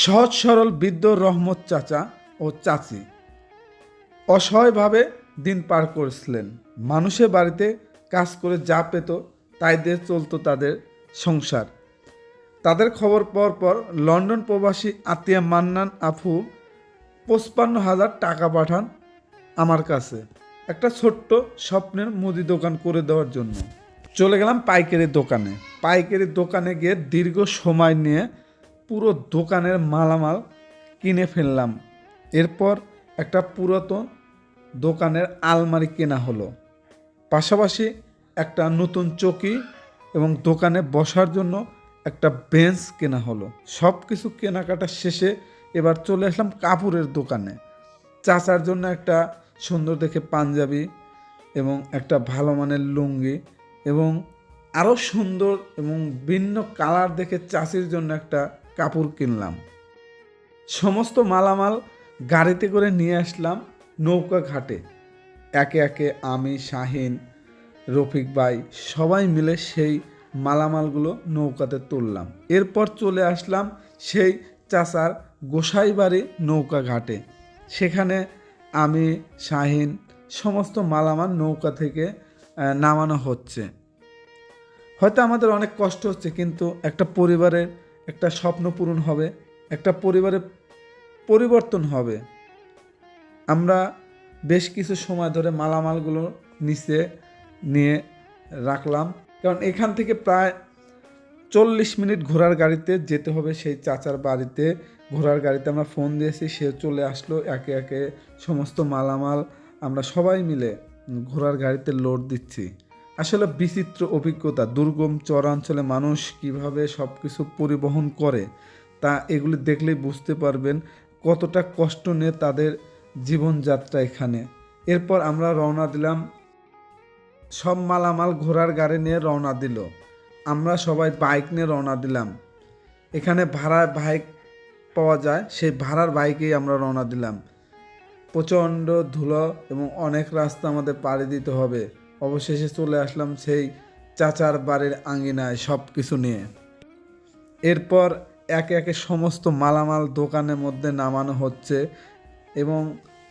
সহজ সরল বৃদ্ধ রহমত চাচা ও চাচি অসহায়ভাবে দিন পার করেছিলেন। মানুষের বাড়িতে কাজ করে যা পেত তাই দিয়ে চলতো তাদের সংসার। তাদের খবর পাওয়ার পর লন্ডন প্রবাসী আতিয়া মান্নান আফু পঁচপান্ন হাজার টাকা পাঠান আমার কাছে, একটা ছোট্ট স্বপ্নের মুদি দোকান করে দেওয়ার জন্য। চলে গেলাম পাইকারি দোকানে। পাইকারি দোকানে গিয়ে দীর্ঘ সময় নিয়ে পুরো দোকানের মালামাল কিনে ফেললাম। এরপর একটা পুরাতন দোকানের আলমারি কেনা হলো। পাশাপাশি একটা নতুন চকি এবং দোকানে বসার জন্য একটা বেঞ্চ কেনা হলো। সব কিছু কেনাকাটা শেষে এবার চলে আসলাম কাপড়ের দোকানে। চাচার জন্য একটা সুন্দর দেখে পাঞ্জাবি এবং একটা ভালো মানের লুঙ্গি এবং আরও সুন্দর এবং ভিন্ন কালার দেখে চাষির জন্য একটা কাপড় কিনলাম। সমস্ত মালামাল গাড়িতে করে নিয়ে আসলাম নৌকা ঘাটে। একে একে আমি, শাহিন, রফিক ভাই সবাই মিলে সেই মালামালগুলো নৌকাতে তুললাম। এরপর চলে আসলাম সেই চাচার গোসাই বাড়ি নৌকা ঘাটে। সেখানে আমি, শাহিন সমস্ত মালামাল নৌকা থেকে নামানো হচ্ছে। হয়তো আমাদের অনেক কষ্ট হচ্ছে, কিন্তু একটা পরিবারের একটা স্বপ্ন পূরণ হবে, একটা পরিবারে পরিবর্তন হবে। আমরা বেশ কিছু সময় ধরে মালামালগুলো নিচে নিয়ে রাখলাম। কারণ এখান থেকে প্রায় চল্লিশ মিনিট ঘোড়ার গাড়িতে যেতে হবে। সেই চাচার বাড়িতে ঘোড়ার গাড়িতে আমরা ফোন দিয়েছি, সে চলে আসলো। একে একে সমস্ত মালামাল আমরা সবাই মিলে ঘোড়ার গাড়িতে লোড দিচ্ছি। আসলে বিচিত্র অভিজ্ঞতা, দুর্গম চরাঞ্চলে মানুষ কীভাবে সব কিছু পরিবহন করে, তা এগুলি দেখলেই বুঝতে পারবেন কতটা কষ্ট নিয়ে তাদের জীবনযাত্রা এখানে। এরপর আমরা রওনা দিলাম, সব মালামাল ঘোড়ার গাড়ি নিয়ে রওনা দিল। আমরা সবাই বাইক নিয়ে রওনা দিলাম। এখানে ভাড়ায় বাইক পাওয়া যায়, সেই ভাড়ার বাইকেই আমরা রওনা দিলাম। প্রচণ্ড ধুলো এবং অনেক রাস্তা আমাদের পাড়ি দিতে হবে। অবশেষে চলে আসলাম সেই চাচার বাড়ির আঙ্গিনায় সব কিছু নিয়ে। এরপর একে একে সমস্ত মালামাল দোকানের মধ্যে নামানো হচ্ছে এবং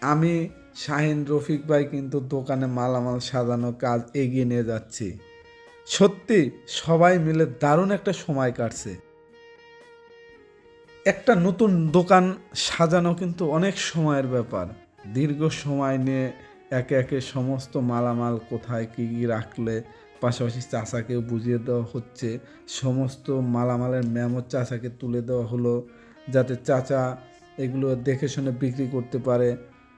আমি, শাহিন, রফিক ভাই কিন্তু দোকানে মালামাল সাজানো কাজ এগিয়ে নিয়ে যাচ্ছি। সত্যি সবাই মিলে দারুণ একটা সময় কাটছে। একটা নতুন দোকান সাজানো কিন্তু অনেক সময়ের ব্যাপার। দীর্ঘ সময় নিয়ে একে একে সমস্ত মালামাল কোথায় কী কী রাখলে, পাশাপাশি চাচাকেও বুঝিয়ে দেওয়া হচ্ছে, সমস্ত মালামালের মেমো চাচাকে তুলে দেওয়া হলো, যাতে চাচা এগুলো দেখে শুনে বিক্রি করতে পারে।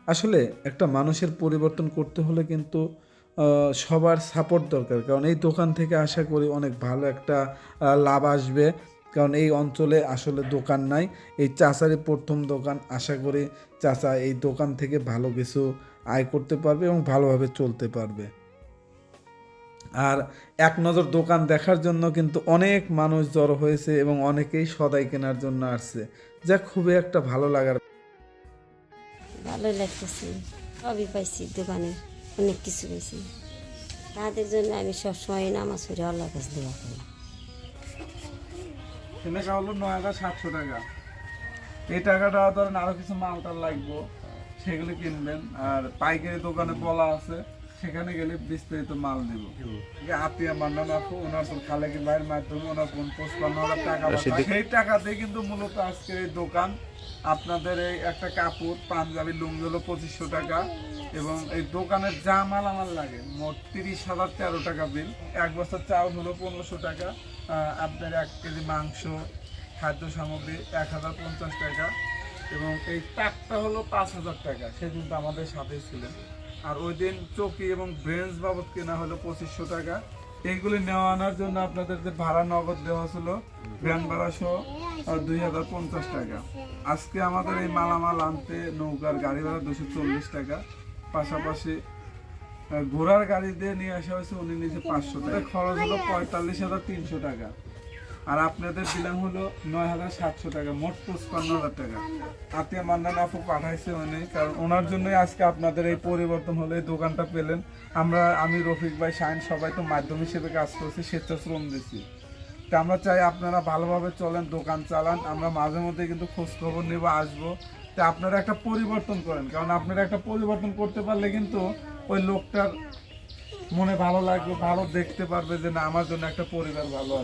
আসলে একটা মানুষের পরিবর্তন করতে হলে কিন্তু সবার সাপোর্ট দরকার। কারণ এই দোকান থেকে আশা করি অনেক ভালো একটা লাভ আসবে। কারণ এই অঞ্চলে আসলে দোকান নাই। এই চাচারই প্রথম দোকান। আশা করি চাচা এই দোকান থেকে ভালো কিছু আয় করতে পারবে এবং ভালোভাবে চলতে পারবে। আর এক নজর দোকান দেখার জন্য কিন্তু অনেক মানুষ জড়ো হয়েছে এবং অনেকেই সদাই কেনার জন্য আসছে। যা খুবই একটা ভালো লাগার ভালোই লাগতেছে। সবই পাইছি দোকানে অনেক কিছু পাইছি। তাদের জন্য আমি সবসময় নামাজ পড়ে আল্লাহ কাছে দেওয়া করি। কেনাকা হলো নয় হাজার সাতশো টাকা। এই টাকাটা ধরেন আরও কিছু মাল টাল লাগবো। সেগুলো কিনবেন। আর পাইকারি দোকানে বলা আছে সেখানে গেলে বিস্তারিত মাল দিব আত্মীয় মান্নান আপু ওনার তো খালেকি ভাইয়ের মাধ্যমে ওনার কোন পঁচপান্ন হাজার টাকা সেই টাকাতে কিন্তু মূলত আজকের এই দোকান আপনাদের এই একটা কাপড় পাঞ্জাবি লুঙ্গি হলো পঁচিশশো টাকা। এবং এই দোকানের যা মাল আমার লাগে মোট তিরিশ হাজার তেরো টাকা বিল। এক বছর চাউল হলো পনেরোশো টাকা। আহ, আপনার এক কেজি মাংস খাদ্য সামগ্রী এক হাজার পঞ্চাশ টাকা। এবং এই টাকটা হলো পাঁচ হাজার টাকা। সে কিন্তু আমাদের সাথে ছিলেন আর ওই দিন চকি এবং ব্রেঞ্চ বাবদ কেনা হলো পঁচিশশো টাকা। এইগুলি নেওয়া আনার জন্য আপনাদের যে ভাড়া নগদ দেওয়া ছিল ভ্যান ভাড়া সহ দুই হাজার পঞ্চাশ টাকা। আজকে আমাদের এই মালামাল আনতে নৌকার গাড়ি ভাড়া দুশো চল্লিশ টাকা। পাশাপাশি ঘোড়ার গাড়ি দিয়ে নিয়ে আসা হয়েছে উনি নিজে পাঁচশো টাকা। খরচ হলো পঁয়তাল্লিশ হাজার তিনশো টাকা। আর আপনাদের দিলাম হলো নয় হাজার সাতশো টাকা, মোট পঁচপান্ন হাজার টাকা। আত্মীয় মান্নান আপু পাঠাইছে উনি কারণ ওনার জন্যই আজকে আপনাদের এই পরিবর্তন হলো, এই দোকানটা পেলেন। আমরা, আমি, রফিক ভাই শাইন সবাই তো মাধ্যম হিসেবে কাজ করছি, স্বেচ্ছাশ্রম দিছি। তা আমরা চাই আপনারা ভালোভাবে চলেন, দোকান চালান। আমরা মাঝে মধ্যে কিন্তু খোঁজ খবর নেব, আসব। তা আপনারা একটা পরিবর্তন করেন, কারণ আপনারা একটা পরিবর্তন করতে পারলে কিন্তু ওই লোকটার মনে ভালো লাগবে, ভালো দেখতে পারবে যে না, আমার জন্য একটা পরিবার ভালো আছে।